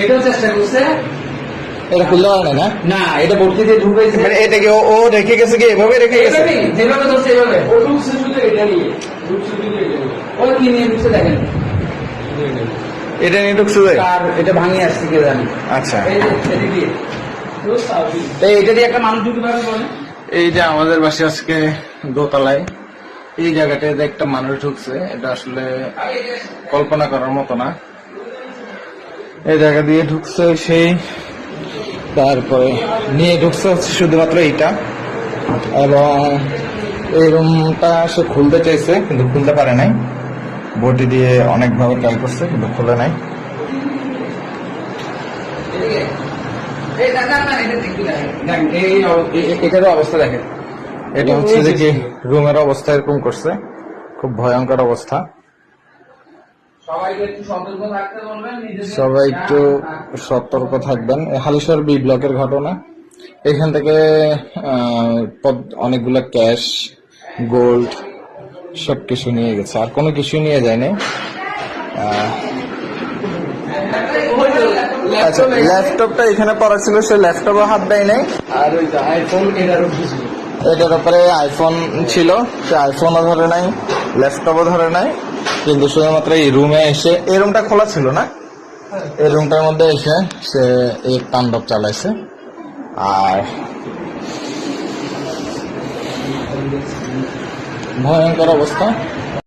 এটাও চেষ্টা করছে। এটা খুলতে পারে না না? এটা ভর্তি দিয়ে ঢুকাইছে মানে এটা কি ও রেখে গেছে কি? এভাবে রেখে গেছে? যেভাবে ধরছে এভাবে ও ঢুকছে শুধু এটা নিয়ে। ঢুকছে শুধু এটা ও কি নিয়ে ঢুকছে দেখেন। এটা নিয়ে ঢুকছে? কার এটা ভাঙিয়ে আসছে কে জানি। আচ্ছা। এটা দিয়ে। একটা মানুষ ঢুকতে পারবে বলে এই যে আমাদের বাসে আজকে দোতলায় এই জায়গাটায় যে একটা মানুষ ঢুকছে এটা আসলে কল্পনা করার মতো না। এই জায়গা দিয়ে ঢুকছে সেই তারপরে নিয়ে ঢুকছে হচ্ছে শুধুমাত্র এইটা এবং এই রুমটা সে খুলতে চাইছে কিন্তু খুলতে পারে নাই বটি দিয়ে অনেকভাবে ট্রাই করছে কিন্তু খুলে নাই এটারও অবস্থা দেখেন এটা হচ্ছে যে রুমের অবস্থা এরকম করছে খুব ভয়ঙ্কর অবস্থা সবাই একটু সতর্ক থাকবেন। এ হালিশহর বি ব্লকের ঘটনা। এখান থেকে পদ- অনেকগুলো ক্যাশ গোল্ড সব কিছু নিয়ে গেছে। আর কোনো কিছু নিয়ে যায়নি। আচ্ছা ল্যাপটপটা এখানে পড়া ছিল সে ল্যাপটপও হাত দেয় নাই। আর ওই আইফোন এটারও এটার উপরে আইফোন ছিল সে আইফোনও ধরে নাই ল্যাপটপও ধরে নাই। কিন্তু শুধুমাত্র এই রুমে এসে এই রুমটা খোলা ছিল না? এই রুমটার মধ্যে এসে সে এই তাণ্ডব চালাইছে। আর ভয়ঙ্কর অবস্থা।